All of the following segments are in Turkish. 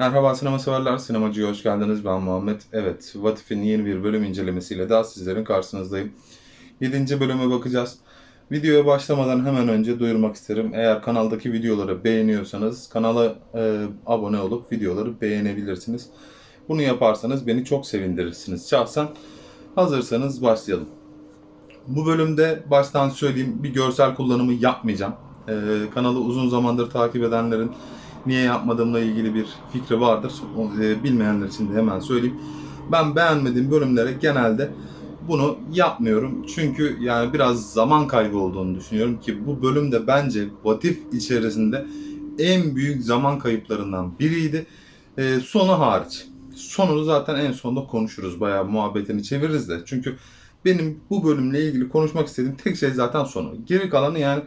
Merhaba sinema severler, sinemacıya hoş geldiniz. Ben Muhammed. Evet, What If'in yeni bir bölüm incelemesiyle daha sizlerin karşınızdayım. 7. bölüme bakacağız. Videoya başlamadan hemen önce duyurmak isterim. Eğer kanaldaki videoları beğeniyorsanız kanala e, abone olup videoları beğenebilirsiniz. Bunu yaparsanız beni çok sevindirirsiniz. Şahsen hazırsanız başlayalım. Bu bölümde baştan söyleyeyim bir görsel kullanımı yapmayacağım. Ee, kanalı uzun zamandır takip edenlerin niye yapmadığımla ilgili bir fikri vardır. E, bilmeyenler için de hemen söyleyeyim. Ben beğenmediğim bölümlere genelde bunu yapmıyorum. Çünkü yani biraz zaman kaybı olduğunu düşünüyorum ki bu bölümde bence Vatif içerisinde en büyük zaman kayıplarından biriydi. Ee, sonu hariç. Sonunu zaten en sonunda konuşuruz. Bayağı muhabbetini çeviririz de. Çünkü benim bu bölümle ilgili konuşmak istediğim tek şey zaten sonu. Geri kalanı yani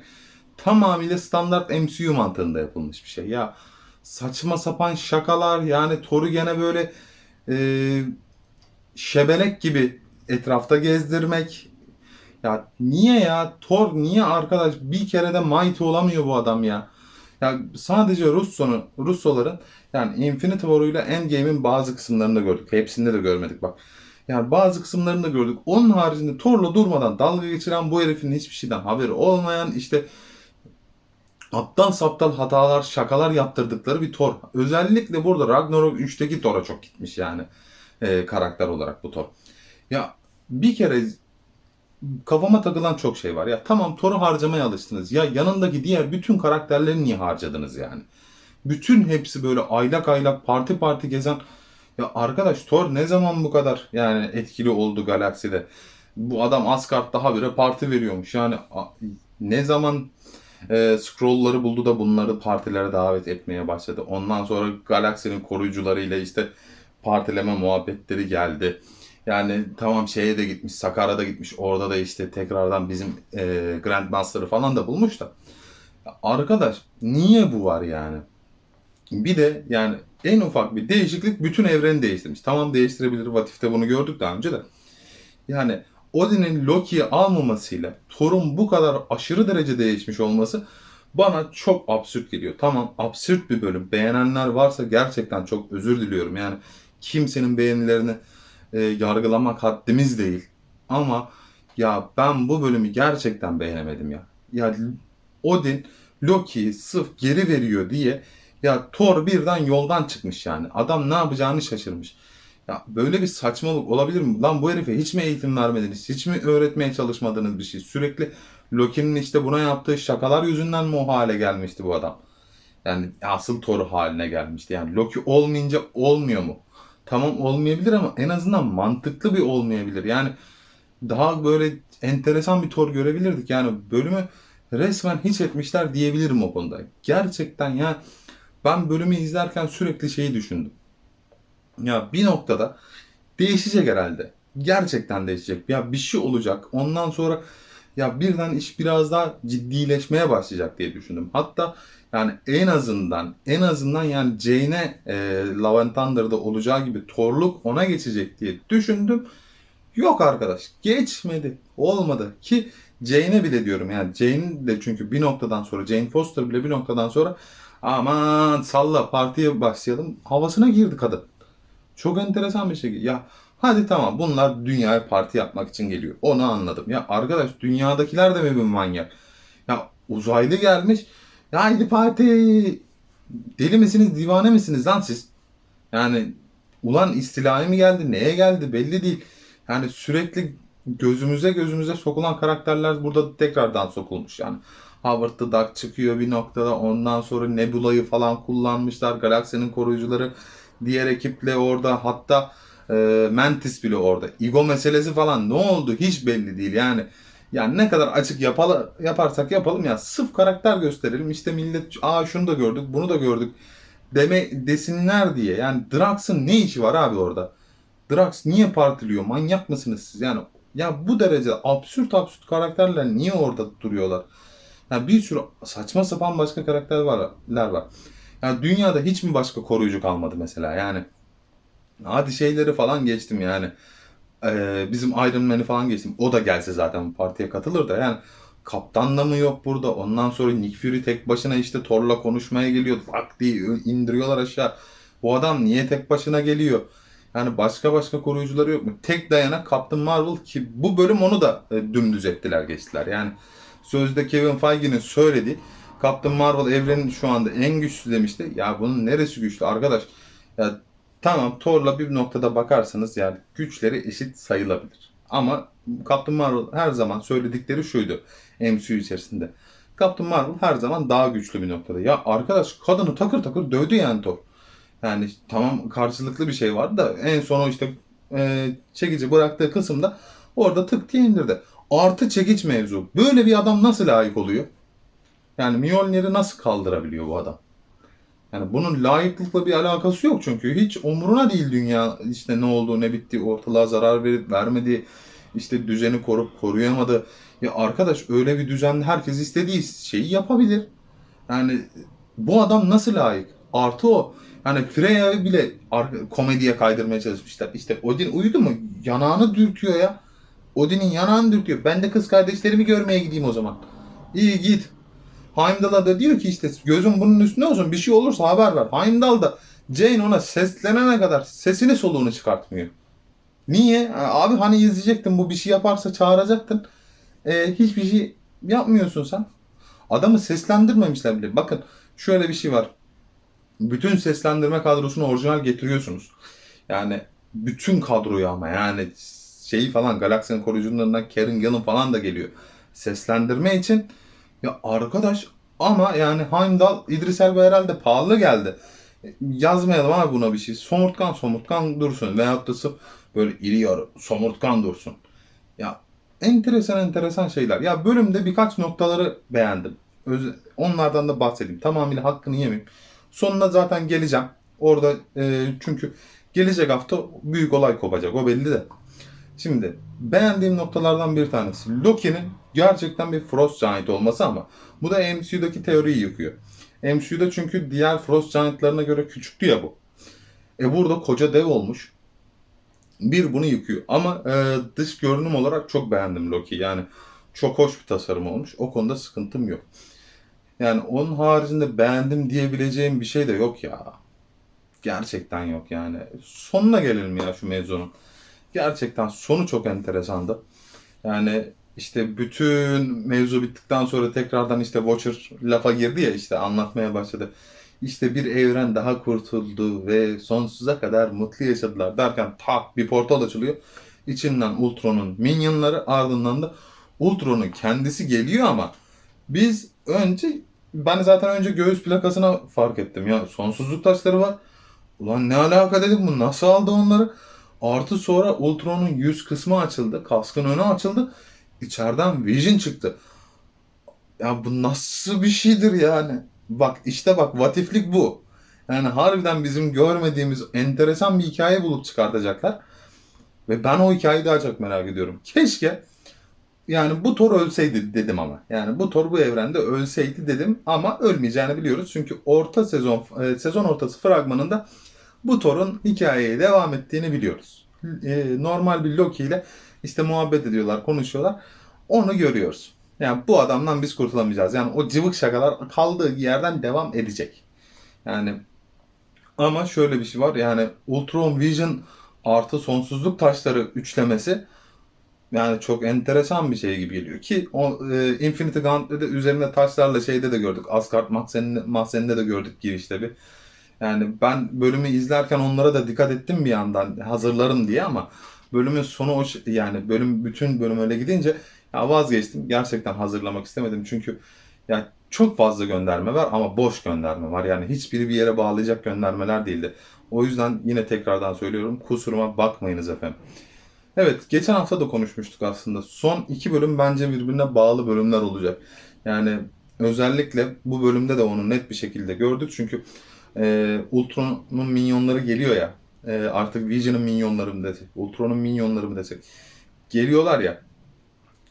tamamıyla standart MCU mantığında yapılmış bir şey. Ya saçma sapan şakalar yani Thor'u gene böyle e, şebelek gibi etrafta gezdirmek. Ya niye ya? Thor niye arkadaş bir kere de Mighty olamıyor bu adam ya? Ya sadece Russo'nun, Russoların yani Infinity War'uyla Endgame'in bazı kısımlarını da gördük. Hepsinde de görmedik bak. Yani bazı kısımlarını da gördük. Onun haricinde Thor'la durmadan dalga geçiren bu herifin hiçbir şeyden haberi olmayan işte aptal saptal hatalar, şakalar yaptırdıkları bir Thor. Özellikle burada Ragnarok 3'teki Thor'a çok gitmiş yani e, karakter olarak bu Thor. Ya bir kere kafama takılan çok şey var. Ya tamam Thor'u harcamaya alıştınız. Ya yanındaki diğer bütün karakterleri niye harcadınız yani? Bütün hepsi böyle aylak aylak parti parti gezen ya arkadaş Thor ne zaman bu kadar yani etkili oldu galakside? Bu adam Asgard daha bire parti veriyormuş. Yani ne zaman e, scrollları buldu da bunları partilere davet etmeye başladı. Ondan sonra galaksinin koruyucularıyla işte partileme muhabbetleri geldi. Yani tamam şeye de gitmiş, Sakarya'da da gitmiş. Orada da işte tekrardan bizim e, Grandmaster'ı falan da bulmuş da. Arkadaş niye bu var yani? Bir de yani en ufak bir değişiklik bütün evreni değiştirmiş. Tamam değiştirebilir. Vatif'te bunu gördük daha önce de. Yani Odin'in Loki'yi almamasıyla Thor'un bu kadar aşırı derece değişmiş olması bana çok absürt geliyor. Tamam absürt bir bölüm. Beğenenler varsa gerçekten çok özür diliyorum. Yani kimsenin beğenilerini e, yargılamak haddimiz değil. Ama ya ben bu bölümü gerçekten beğenemedim ya. Ya Odin Loki'yi sırf geri veriyor diye ya Thor birden yoldan çıkmış yani. Adam ne yapacağını şaşırmış. Ya böyle bir saçmalık olabilir mi? Lan bu herife hiç mi eğitim vermediniz? Hiç mi öğretmeye çalışmadınız bir şey? Sürekli Loki'nin işte buna yaptığı şakalar yüzünden mi o hale gelmişti bu adam? Yani asıl Thor haline gelmişti. Yani Loki olmayınca olmuyor mu? Tamam olmayabilir ama en azından mantıklı bir olmayabilir. Yani daha böyle enteresan bir Thor görebilirdik. Yani bölümü resmen hiç etmişler diyebilirim o konuda. Gerçekten ya ben bölümü izlerken sürekli şeyi düşündüm. Ya bir noktada değişecek herhalde. Gerçekten değişecek. Ya bir şey olacak. Ondan sonra ya birden iş biraz daha ciddileşmeye başlayacak diye düşündüm. Hatta yani en azından en azından yani Jane'e e, Love and Thunder'da olacağı gibi Thor'luk ona geçecek diye düşündüm. Yok arkadaş geçmedi. Olmadı ki Jane'e bile diyorum yani Jane de çünkü bir noktadan sonra Jane Foster bile bir noktadan sonra aman salla partiye başlayalım havasına girdi kadın. Çok enteresan bir şey. Ya hadi tamam bunlar dünyaya parti yapmak için geliyor. Onu anladım. Ya arkadaş dünyadakiler de mi bir manyak? Ya uzaylı gelmiş. Ya haydi parti. Deli misiniz, divane misiniz lan siz? Yani ulan istilaya mı geldi, neye geldi belli değil. Yani sürekli gözümüze gözümüze sokulan karakterler burada tekrardan sokulmuş yani. Howard the Duck çıkıyor bir noktada. Ondan sonra Nebula'yı falan kullanmışlar. Galaksinin koruyucuları diğer ekiple orada. Hatta e, Mantis bile orada. Ego meselesi falan ne oldu hiç belli değil. Yani yani ne kadar açık yapalı, yaparsak yapalım ya sırf karakter gösterelim. İşte millet aa şunu da gördük bunu da gördük deme desinler diye. Yani Drax'ın ne işi var abi orada? Drax niye partiliyor? Manyak mısınız siz? Yani ya bu derece absürt absürt karakterler niye orada duruyorlar? Yani bir sürü saçma sapan başka karakterler var. Yani dünyada hiç mi başka koruyucu kalmadı mesela? Yani hadi şeyleri falan geçtim yani. Ee, bizim Iron Man'i falan geçtim. O da gelse zaten partiye katılır da yani kaptan da mı yok burada? Ondan sonra Nick Fury tek başına işte Thor'la konuşmaya geliyor. Bak diye indiriyorlar aşağı. Bu adam niye tek başına geliyor? Yani başka başka koruyucuları yok mu? Tek dayanak Captain Marvel ki bu bölüm onu da e, dümdüz ettiler geçtiler. Yani sözde Kevin Feige'nin söylediği Captain Marvel evrenin şu anda en güçlü demişti. Ya bunun neresi güçlü arkadaş? Ya tamam Thor'la bir noktada bakarsanız yani güçleri eşit sayılabilir. Ama Captain Marvel her zaman söyledikleri şuydu MCU içerisinde. Captain Marvel her zaman daha güçlü bir noktada. Ya arkadaş kadını takır takır dövdü yani Thor. Yani tamam karşılıklı bir şey vardı da en son o işte e, çekici bıraktığı kısımda orada tık diye indirdi. Artı çekiç mevzu. Böyle bir adam nasıl layık oluyor? Yani Mjolnir'i nasıl kaldırabiliyor bu adam? Yani bunun layıklıkla bir alakası yok çünkü hiç umuruna değil dünya işte ne oldu ne bitti ortalığa zarar verip vermedi işte düzeni korup koruyamadı. Ya arkadaş öyle bir düzende herkes istediği şeyi yapabilir. Yani bu adam nasıl layık? Artı o. Yani Freya'yı bile komediye kaydırmaya çalışmışlar. İşte Odin uyudu mu yanağını dürtüyor ya. Odin'in yanağını dürtüyor. Ben de kız kardeşlerimi görmeye gideyim o zaman. İyi git. Heimdall'a da diyor ki işte gözün bunun üstünde olsun bir şey olursa haber ver. Heimdall da Jane ona seslenene kadar sesini soluğunu çıkartmıyor. Niye? Abi hani izleyecektin bu bir şey yaparsa çağıracaktın. Ee, hiçbir şey yapmıyorsun sen. Adamı seslendirmemişler bile. Bakın şöyle bir şey var. Bütün seslendirme kadrosunu orijinal getiriyorsunuz. Yani bütün kadroyu ama yani şeyi falan Galaksinin koruyucularından Karen Gillan falan da geliyor. Seslendirme için ya arkadaş ama yani Heimdall İdris Elba herhalde pahalı geldi. Yazmayalım abi buna bir şey. Somurtkan somurtkan dursun. Veyahut da sırf böyle iri yarı somurtkan dursun. Ya enteresan enteresan şeyler. Ya bölümde birkaç noktaları beğendim. Öz- onlardan da bahsedeyim. Tamamıyla hakkını yemeyeyim. Sonuna zaten geleceğim. Orada e, çünkü gelecek hafta büyük olay kopacak. O belli de. Şimdi beğendiğim noktalardan bir tanesi. Loki'nin gerçekten bir Frost Giant olması ama bu da MCU'daki teoriyi yıkıyor. MCU'da çünkü diğer Frost Giant'larına göre küçüktü ya bu. E burada koca dev olmuş. Bir bunu yıkıyor. Ama e, dış görünüm olarak çok beğendim Loki. Yani çok hoş bir tasarım olmuş. O konuda sıkıntım yok. Yani onun haricinde beğendim diyebileceğim bir şey de yok ya. Gerçekten yok yani. Sonuna gelelim ya şu mevzunun. Gerçekten sonu çok enteresandı. Yani işte bütün mevzu bittikten sonra tekrardan işte Watcher lafa girdi ya işte anlatmaya başladı. İşte bir evren daha kurtuldu ve sonsuza kadar mutlu yaşadılar derken tak bir portal açılıyor. İçinden Ultron'un minyonları ardından da Ultron'un kendisi geliyor ama biz önce ben zaten önce göğüs plakasına fark ettim ya sonsuzluk taşları var. Ulan ne alaka dedim bu nasıl aldı onları? Artı sonra Ultron'un yüz kısmı açıldı. Kaskın önü açıldı. İçeriden Vision çıktı. Ya bu nasıl bir şeydir yani? Bak işte bak vatiflik bu. Yani harbiden bizim görmediğimiz enteresan bir hikaye bulup çıkartacaklar. Ve ben o hikayeyi daha çok merak ediyorum. Keşke yani bu Thor ölseydi dedim ama. Yani bu Thor bu evrende ölseydi dedim ama ölmeyeceğini biliyoruz. Çünkü orta sezon e, sezon ortası fragmanında bu Thor'un hikayeye devam ettiğini biliyoruz. E, normal bir Loki ile işte muhabbet ediyorlar, konuşuyorlar. Onu görüyoruz. Yani bu adamdan biz kurtulamayacağız. Yani o cıvık şakalar kaldığı yerden devam edecek. Yani ama şöyle bir şey var. Yani Ultron Vision artı sonsuzluk taşları üçlemesi yani çok enteresan bir şey gibi geliyor ki o e, Infinity Gauntlet'te de üzerinde taşlarla şeyde de gördük. Asgard mahzeninde, mahzeninde de gördük girişte bir. Yani ben bölümü izlerken onlara da dikkat ettim bir yandan hazırlarım diye ama bölümün sonu o yani bölüm bütün bölüm öyle gidince ya vazgeçtim. Gerçekten hazırlamak istemedim çünkü ya çok fazla gönderme var ama boş gönderme var. Yani hiçbiri bir yere bağlayacak göndermeler değildi. O yüzden yine tekrardan söylüyorum kusuruma bakmayınız efendim. Evet, geçen hafta da konuşmuştuk aslında. Son iki bölüm bence birbirine bağlı bölümler olacak. Yani özellikle bu bölümde de onu net bir şekilde gördük. Çünkü e, Ultron'un minyonları geliyor ya. E, artık Vision'ın minyonları mı desek, Ultron'un minyonları mı desek. Geliyorlar ya.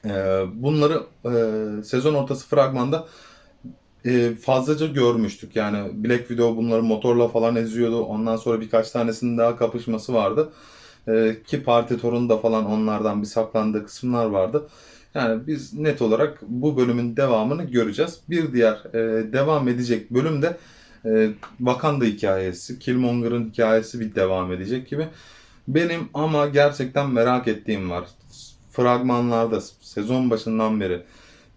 E, bunları e, sezon ortası fragmanda e, fazlaca görmüştük. Yani Black Widow bunları motorla falan eziyordu. Ondan sonra birkaç tanesinin daha kapışması vardı. Ee, ki Parti Torun'da falan onlardan bir saklandığı kısımlar vardı. Yani biz net olarak bu bölümün devamını göreceğiz. Bir diğer e, devam edecek bölümde E, Wakanda hikayesi, Killmonger'ın hikayesi bir devam edecek gibi. Benim ama gerçekten merak ettiğim var. Fragmanlarda sezon başından beri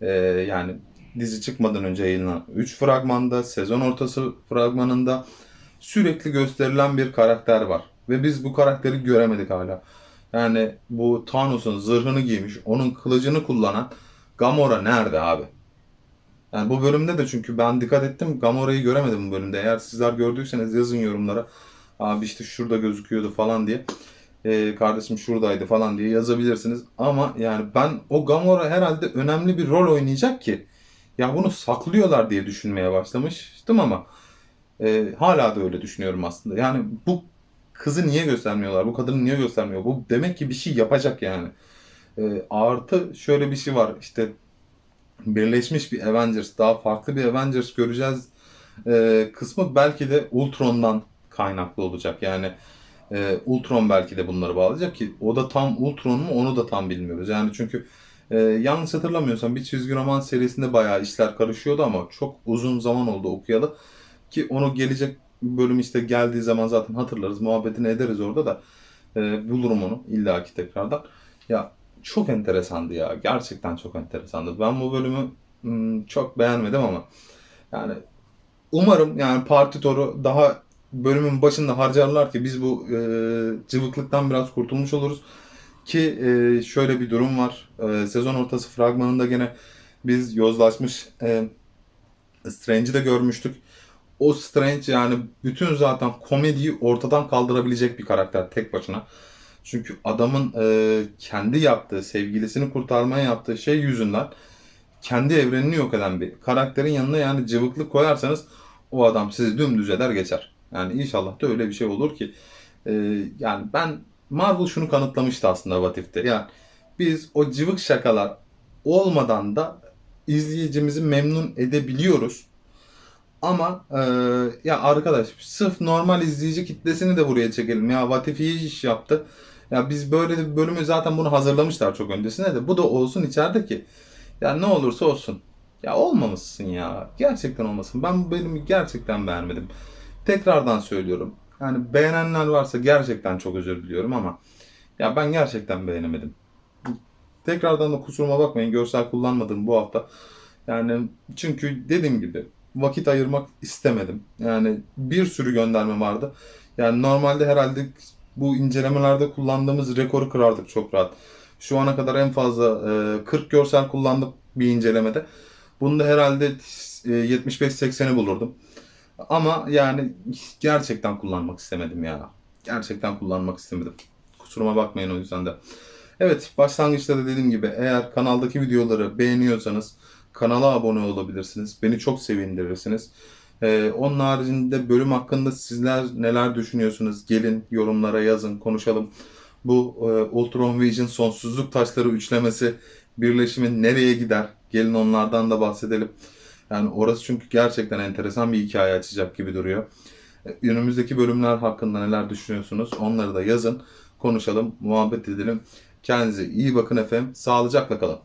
e, yani dizi çıkmadan önce yayınlanan 3 fragmanda, sezon ortası fragmanında sürekli gösterilen bir karakter var. Ve biz bu karakteri göremedik hala. Yani bu Thanos'un zırhını giymiş, onun kılıcını kullanan Gamora nerede abi? Yani bu bölümde de çünkü ben dikkat ettim Gamora'yı göremedim bu bölümde. Eğer sizler gördüyseniz yazın yorumlara. Abi işte şurada gözüküyordu falan diye. Ee, kardeşim şuradaydı falan diye yazabilirsiniz. Ama yani ben o Gamora herhalde önemli bir rol oynayacak ki. Ya bunu saklıyorlar diye düşünmeye başlamıştım ama e, hala da öyle düşünüyorum aslında. Yani bu kızı niye göstermiyorlar? Bu kadını niye göstermiyor? Bu demek ki bir şey yapacak yani. E, artı şöyle bir şey var. İşte birleşmiş bir Avengers, daha farklı bir Avengers göreceğiz e, kısmı belki de Ultron'dan kaynaklı olacak. Yani e, Ultron belki de bunları bağlayacak ki o da tam Ultron mu onu da tam bilmiyoruz. Yani çünkü e, yanlış hatırlamıyorsam bir çizgi roman serisinde bayağı işler karışıyordu ama çok uzun zaman oldu okuyalı. Ki onu gelecek bölüm işte geldiği zaman zaten hatırlarız. Muhabbetini ederiz orada da. E, bulurum onu illaki tekrardan. Ya çok enteresandı ya. Gerçekten çok enteresandı. Ben bu bölümü hmm, çok beğenmedim ama yani umarım yani partitoru daha bölümün başında harcarlar ki biz bu e, cıvıklıktan biraz kurtulmuş oluruz. Ki e, şöyle bir durum var. E, sezon ortası fragmanında gene biz yozlaşmış e, Strange'i de görmüştük. O Strange yani bütün zaten komediyi ortadan kaldırabilecek bir karakter tek başına. Çünkü adamın e, kendi yaptığı, sevgilisini kurtarmaya yaptığı şey yüzünden kendi evrenini yok eden bir karakterin yanına yani cıvıklık koyarsanız o adam sizi dümdüz eder geçer. Yani inşallah da öyle bir şey olur ki e, yani ben Marvel şunu kanıtlamıştı aslında What If'te. Yani biz o cıvık şakalar olmadan da izleyicimizi memnun edebiliyoruz. Ama e, ya arkadaş sırf normal izleyici kitlesini de buraya çekelim. Ya What If iyi iş yaptı. Ya biz böyle bir bölümü zaten bunu hazırlamışlar çok öncesine de. Bu da olsun içeride ki. Ya ne olursa olsun. Ya olmamışsın ya. Gerçekten olmasın. Ben bu bölümü gerçekten beğenmedim. Tekrardan söylüyorum. Yani beğenenler varsa gerçekten çok özür diliyorum ama ya ben gerçekten beğenemedim. Tekrardan da kusuruma bakmayın. Görsel kullanmadım bu hafta. Yani çünkü dediğim gibi vakit ayırmak istemedim. Yani bir sürü gönderme vardı. Yani normalde herhalde bu incelemelerde kullandığımız rekoru kırardık çok rahat. Şu ana kadar en fazla e, 40 görsel kullandık bir incelemede. Bunda herhalde e, 75-80'i bulurdum. Ama yani gerçekten kullanmak istemedim ya. Gerçekten kullanmak istemedim. Kusuruma bakmayın o yüzden de. Evet başlangıçta da dediğim gibi eğer kanaldaki videoları beğeniyorsanız kanala abone olabilirsiniz. Beni çok sevindirirsiniz. Ee, onun haricinde bölüm hakkında sizler neler düşünüyorsunuz? Gelin yorumlara yazın, konuşalım. Bu e, Ultron Vision sonsuzluk taşları üçlemesi birleşimi nereye gider? Gelin onlardan da bahsedelim. Yani orası çünkü gerçekten enteresan bir hikaye açacak gibi duruyor. E, Önümüzdeki bölümler hakkında neler düşünüyorsunuz? Onları da yazın, konuşalım, muhabbet edelim. Kendinize iyi bakın efendim. Sağlıcakla kalın.